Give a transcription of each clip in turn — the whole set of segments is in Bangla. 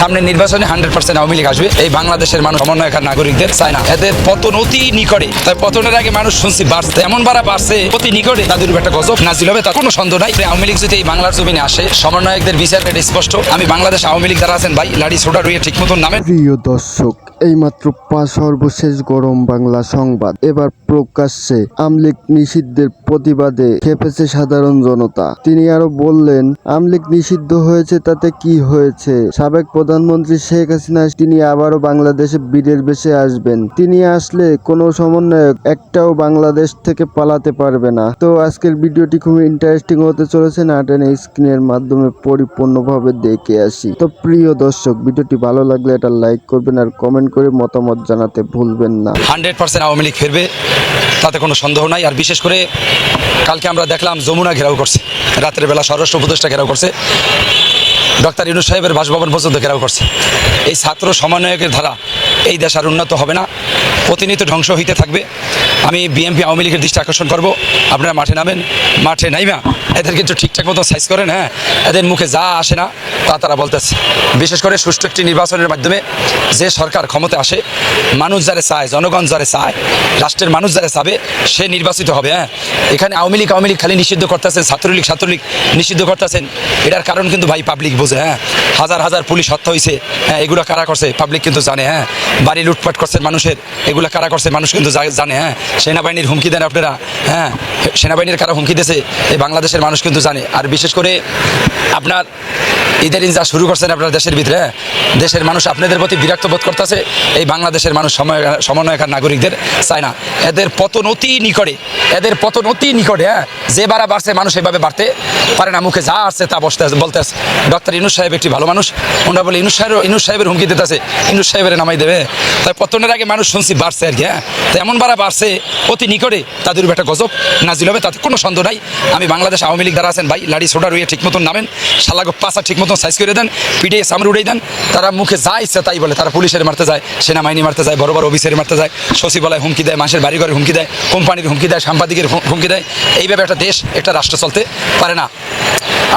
সামনে নির্বাচনে হান্ড্রেড পার্সেন্ট আওয়ামী লীগ আসবে। এই বাংলাদেশের মানুষ সমন্বয়কার নাগরিকদের চায় না। এদের পতন অতি নিকটে। তাই পতনের আগে মানুষ শুনছি বাড়ছে। এমন বাড়া বাড়ছে, অতি নিকটে। তাদের উপর একটা গজব নাজিল হবে, তার কোনো সন্দেহ নাই। আওয়ামী লীগ যদি এই বাংলার জমিনে আসে, সমন্বয়কদের বিচার স্পষ্ট। আমি বাংলাদেশ আওয়ামী লীগ যারা আছেন, ভাই, লাড়ি সোডা রুইয়ে ঠিক মতন নামে প্রিয় দর্শক এইমাত্র পাঁচ সর্বশেষ গরম বাংলা সংবাদ। এবার প্রকাশ্যে আমলিক নিষিদ্ধের প্রতিবাদে খেপেছে সাধারণ জনতা। তিনি আরও বললেন আমলিক নিষিদ্ধ হয়েছে, তাতে কি হয়েছে? সাবেক প্রধানমন্ত্রী শেখ হাসিনা, তিনি আবারও বাংলাদেশে বীরের বেশে আসবেন। তিনি আসলে কোনো সমন্বয়ক, একটাও বাংলাদেশ থেকে পালাতে পারবে না। তো আজকের ভিডিওটি খুবই ইন্টারেস্টিং হতে চলেছে, না টেনে স্ক্রিনের মাধ্যমে পরিপূর্ণভাবে দেখে আসি। তো প্রিয় দর্শক, ভিডিওটি ভালো লাগলে এটা লাইক করবেন আর কমেন্ট করে মতামত জানাতে ভুলবেন না। হান্ড্রেড পার্সেন্ট আওয়ামী লীগ ফিরবে, তাতে কোনো সন্দেহ নাই। আর বিশেষ করে কালকে আমরা দেখলাম যমুনা ঘেরাও করছে, রাতের বেলা স্বরাষ্ট্র উপদেষ্টা ঘেরাও করছে, ডক্টর ইনু সাহেবের বাসভবন পর্যন্ত ঘেরাও করছে। এই ছাত্র সমন্বয়কের ধারা এই দেশ আর উন্নত হবে না। প্রতিনিয়ত ধ্বংস হইতে থাকবে। আমি বিএমপি আওয়ামী লীগের দৃষ্টি আকর্ষণ করব। আপনারা মাঠে নামেন, মাঠে নাইবা এদের কিন্তু ঠিকঠাক মতো সাইজ করেন হ্যাঁ? এদের মুখে যা আসে না, তা তারা বলতেছে। বিশেষ করে সুষ্ঠু একটি নির্বাচনের মাধ্যমে যে সরকার ক্ষমতা আসে, মানুষ যারে চায়, জনগণ যারে চায়, রাষ্ট্রের মানুষ যারে চাবে, সে নির্বাচিত হবে হ্যাঁ? এখানে আওয়ামী লীগ আওয়ামী লীগ খালি নিষিদ্ধ করতেছেন ছাত্রলীগ ছাত্রলীগ নিষিদ্ধ করতেছেন। এটার কারণ কিন্তু ভাই পাবলিক বোঝে হ্যাঁ? হাজার হাজার পুলিশ হত্যা হয়েছে হ্যাঁ? এগুলো কারা করছে? পাবলিক কিন্তু জানে হ্যাঁ? বাড়ি লুটপাট করছে মানুষের এগুলো কারা করছে? মানুষ কিন্তু জানে হ্যাঁ? সেনাবাহিনীর হুমকি দেন আপনারা হ্যাঁ? সেনাবাহিনীর কারা হুমকি দিয়েছে এই বাংলাদেশের মানুষ কিন্তু জানে। আর বিশেষ করে আপনার ইদারিন যা শুরু করছেন আপনার দেশের ভিতরে হ্যাঁ, দেশের মানুষ আপনাদের প্রতি বিরক্ত বোধ করতেছে এই বাংলাদেশের মানুষ সমন্বয়কার নাগরিকদের চায় না। এদের পতন অতি নিকটে এদের পতন অতি নিকটে হ্যাঁ? যে বাড়া বাড়ছে মানুষ এভাবে বাড়তে পারে না। মুখে যা আসছে তা বসতে বলতে আছে ডক্টর ইনুস সাহেব একটি ভালো মানুষ। ওনারা বলে ইনুস সাহেব ইনুস সাহেবের হুমকি দিতেছে। ইনুস সাহেবের নামাই দেবে। তাই পতনের আগে মানুষ শুনছি বাড়ছে আর কি হ্যাঁ? তো এমন বাড়া বাড়ছে, অতি নিকটে তাদের উপর একটা গজব নাজিল হবে, তাতে কোনো সন্দেহ নাই। আমি বাংলাদেশ আওয়ামী লীগ যারা আছেন, ভাই, লাড়ি সোডা রুইয়ে ঠিক মতন নামেন, শালাগো পাশা ঠিক মতন সাইজ করে দেন, পিঠে সামনে উড়িয়ে দেন, তারা মুখে যা ইচ্ছা তাই বলে, তারা পুলিশের মারতে যায়, সেনাবাহিনী মারতে যায়, বড় বড় অফিসের মারতে যায়, সচিবালয় হুমকি দেয়, মানুষের বাড়ি ঘরে হুমকি দেয়, কোম্পানির হুমকি দেয়, সাংবাদিকের হুম- হুমকি দেয়। এইভাবে একটা দেশ, একটা রাষ্ট্র চলতে পারে না।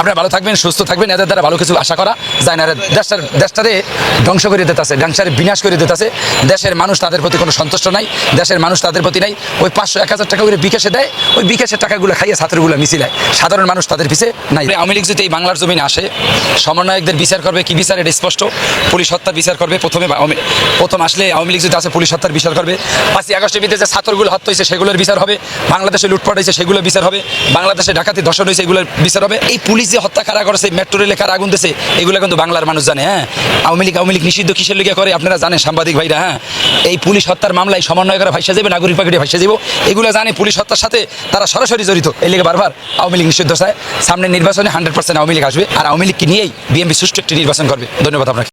আপনারা ভালো থাকবেন, সুস্থ থাকবেন। এদের দ্বারা ভালো কিছু আশা করা যায় না। দেশটার দেশটারে ধ্বংস করে দিতেছে দেশটারে বিনাশ করে দিতেছে দেশের মানুষ তাদের প্রতি কোনো সন্তুষ্ট নাই, দেশের মানুষ তাদের প্রতি নাই। ওই পাঁচশো, এক হাজার টাকা করে বিকাশে দেয়, ওই বিকাশের টাকাগুলো খাইয়ে ছাত্রগুলো মিছিলায় সাধারণ মানুষ তাদের পিছে নাই। আওয়ামী লীগ যদি এই বাংলার জমিনে আসে, সমন্বয়কদের বিচার করবে কি বিচার? এটা স্পষ্ট। পুলিশ হত্যার বিচার করবে প্রথমে প্রথম আসলে আওয়ামী লীগ যদি আসে, পুলিশ হত্যার বিচার করবে। পাঁচই আগস্টের ভিতরে যে ছাত্রগুলো হত্যা হয়েছে, সেগুলোর বিচার হবে। বাংলাদেশে লুটপাট হয়েছে, সেগুলোর বিচার হবে। বাংলাদেশে ডাকাতি দর্শন হয়েছে, এগুলোর বিচার হবে। এই পুলিশ যে হত্যা কারা করেছে মেট্রো রেলে কারা আগুন দিয়েছে এগুলো কিন্তু বাংলার মানুষ জানে হ্যাঁ? আওয়ামী লীগ আওয়ামী লীগ নিষিদ্ধ কিসের লিগে করে, আপনারা জানেন সাংবাদিক ভাইরা হ্যাঁ? এই পুলিশ হত্যার মামলায় সমন্বয় করে ভাইসা যাবে, নাগরিক পাখিটি ভাইসা যাব, এগুলো জানে পুলিশ হত্যার সাথে তারা সরাসরি জড়িত। এই লিগে বারবার আওয়ামী লীগ নিষিদ্ধ চায়। সামনে নির্বাচনে হান্ড্রেড পার্সেন্ট আওয়ামী লীগ আসবে, আর আওয়ামী লীগকে নিয়েই বিএনপি সুষ্ঠু একটি নির্বাচন করবে। ধন্যবাদ আপনাকে।